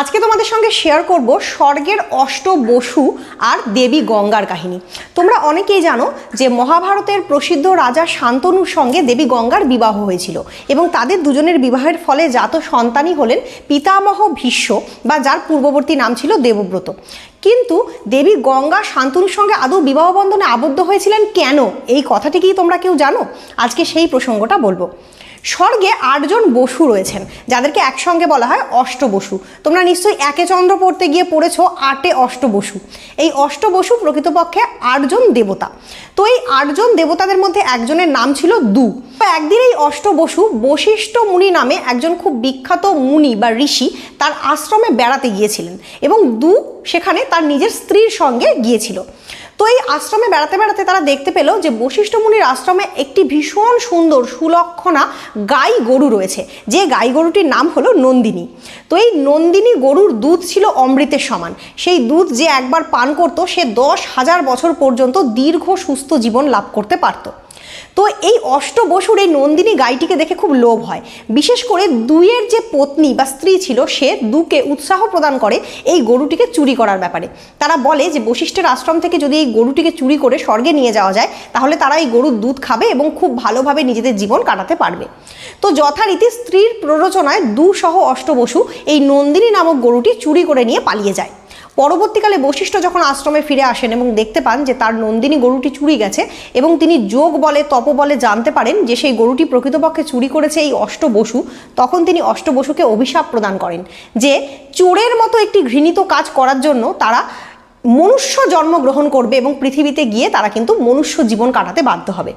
আজকে তোমাদের সঙ্গে শেয়ার করব স্বর্গের অষ্ট বসু আর দেবী গঙ্গার কাহিনী। তোমরা অনেকেই জানো যে মহাভারতের প্রসিদ্ধ রাজা শান্তনুর সঙ্গে দেবী গঙ্গার বিবাহ হয়েছিল এবং তাদের দুজনের বিবাহের ফলে জাত সন্তানই হলেন পিতামহ ভীষ্ম বা যার পূর্ববর্তী নাম ছিল দেবব্রত। কিন্তু দেবী গঙ্গা শান্তনুর সঙ্গে আদৌ বিবাহ বন্ধনে আবদ্ধ হয়েছিলেন কেন? এই কথাটি কি তোমরা কেউ জানো? আজকে সেই প্রসঙ্গটা বলব। স্বর্গে আটজন বসু রয়েছেন, যাদেরকে একসঙ্গে বলা হয় অষ্ট বসু তোমরা নিশ্চয়ই একে চন্দ্র পড়তে গিয়ে পড়েছো, আটে অষ্ট বসু এই অষ্ট বসু প্রকৃতপক্ষে আটজন দেবতা। তো এই আটজন দেবতাদের মধ্যে একজনের নাম ছিল দু। তো একদিন এই অষ্টবসু বশিষ্ঠ মুনি নামে একজন খুব বিখ্যাত মুনি বা ঋষি তার আশ্রমে বেড়াতে গিয়েছিলেন এবং দু সেখানে তার নিজের স্ত্রীর সঙ্গে গিয়েছিল। তো এই আশ্রমে বেড়াতে বেড়াতে তারা দেখতে পেল যে বশিষ্ঠ মুনির আশ্রমে একটি ভীষণ সুন্দর সুলক্ষণা গাই গরু রয়েছে। যে গাই গরুটির নাম হলো নন্দিনী। তো এই নন্দিনী গরুর দুধ ছিল অমৃতের সমান। সেই দুধ যে একবার পান করত সে দশ হাজার বছর পর্যন্ত দীর্ঘ সুস্থ জীবন লাভ করতে পারত। তো এই অষ্টবসুর এই নন্দিনী গাইটিকে দেখে খুব লোভ হয়। বিশেষ করে দুইয়ের যে পত্নী বা স্ত্রী ছিল, সে দুকে উৎসাহ প্রদান করে এই গরুটিকে চুরি করার ব্যাপারে। তারা বলে যে, বশিষ্ঠের আশ্রম থেকে যদি এই গরুটিকে চুরি করে স্বর্গে নিয়ে যাওয়া যায়, তাহলে তারা এই গরুর দুধ খাবে এবং খুব ভালোভাবে নিজেদের জীবন কাটাতে পারবে। তো যথারীতি স্ত্রীর প্ররোচনায় দুসহ অষ্টবসু এই নন্দিনী নামক গরুটি চুরি করে নিয়ে পালিয়ে যায়। পরবর্তীকালে বশিষ্ঠ যখন আশ্রমে ফিরে আসেন এবং দেখতে পান যে তার নন্দিনী গরুটি চুরি গেছে এবং তিনি যোগ বলে, তপ বলে জানতে পারেন যে সেই গরুটি প্রকৃতপক্ষে চুরি করেছে এই অষ্টবসু তখন তিনি অষ্টবসুকে অভিশাপ প্রদান করেন যে চোরের মতো একটি ঘৃণিত কাজ করার জন্য তারা মনুষ্য জন্ম গ্রহণ করবে এবং পৃথিবীতে গিয়ে তারা কিন্তু মনুষ্য জীবন কাটাতে বাধ্য হবে।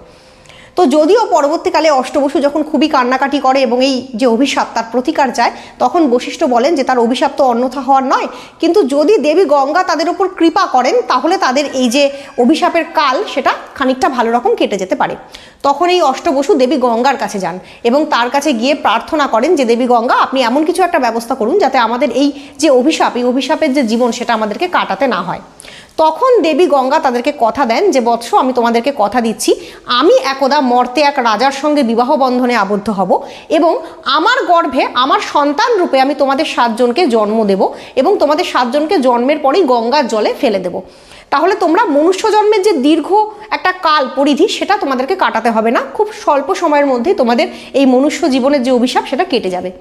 তো যদিও পরবর্তীকালে অষ্টবসু যখন খুবই কান্নাকাটি করে এবং এই যে অভিশাপ তার প্রতিকার চায়, তখন বশিষ্ঠ বলেন যে তার অভিশাপ তো অন্যথা হওয়ার নয়। কিন্তু যদি দেবী গঙ্গা তাদের উপর কৃপা করেন, তাহলে তাদের এই যে অভিশাপের কাল সেটা খানিকটা ভালো রকম কেটে যেতে পারে। তখন এই অষ্টবসু দেবী গঙ্গার কাছে যান এবং তার কাছে গিয়ে প্রার্থনা করেন যে, দেবী গঙ্গা, আপনি এমন কিছু একটা ব্যবস্থা করুন যাতে আমাদের এই যে অভিশাপ, এই অভিশাপের যে জীবন সেটা আমাদেরকে কাটাতে না হয়। তখন দেবী গঙ্গা তাদেরকে কথা দেন যে, বৎস, আমি তোমাদেরকে কথা দিচ্ছি। আমি একদা মর্তে এক রাজার সঙ্গে বিবাহ বন্ধনে আবদ্ধ হব এবং আমার গর্ভে আমার সন্তান রূপে আমি তোমাদের সাতজনকে জন্ম দেব এবং তোমাদের সাতজনকে জন্মের পরেই গঙ্গার জলে ফেলে দেব। তাহলে তোমরা মনুষ্য জন্মের যে দীর্ঘ একটা কাল পরিধি, সেটা তোমাদেরকে কাটাতে হবে না। খুব স্বল্প সময়ের মধ্যে তোমাদের এই মনুষ্য জীবনের যে অভিশাপ, সেটা কেটে যাবে।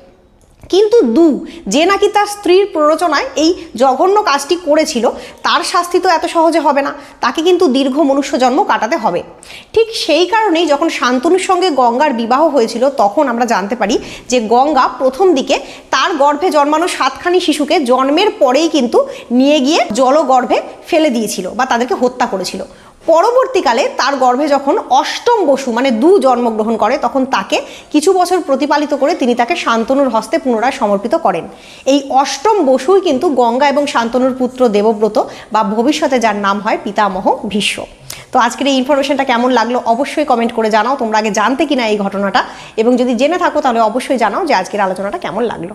কিন্তু দু, যে নাকি তার স্ত্রীর প্ররোচনায় এই জঘন্য কাজটি করেছিল, তার শাস্তি তো এত সহজে হবে না। তাকে কিন্তু দীর্ঘ মনুষ্য জন্ম কাটাতে হবে। ঠিক সেই কারণেই যখন শান্তনুর সঙ্গে গঙ্গার বিবাহ হয়েছিল, তখন আমরা জানতে পারি যে গঙ্গা প্রথম দিকে তার গর্ভে জন্মানো সাতখানি শিশুকে জন্মের পরেই কিন্তু নিয়ে গিয়ে জলগর্ভে ফেলে দিয়েছিল বা তাদেরকে হত্যা করেছিল। পরবর্তীকালে তার গর্ভে যখন অষ্টম বসু মানে দু জন্মগ্রহণ করে, তখন তাকে কিছু বছর প্রতিপালিত করে তিনি তাকে শান্তনুর হস্তে পুনরায় সমর্পিত করেন। এই অষ্টম বসুই কিন্তু গঙ্গা এবং শান্তনুর পুত্র দেবব্রত বা ভবিষ্যতে যার নাম হয় পিতামহ ভীষ্ম। তো আজকের এই ইনফরমেশনটা কেমন লাগল অবশ্যই কমেন্ট করে জানাও। তোমরা আগে জানতে কিনা এই ঘটনাটা? এবং যদি জেনে থাকো তাহলে অবশ্যই জানাও যে আজকের আলোচনাটা কেমন লাগল।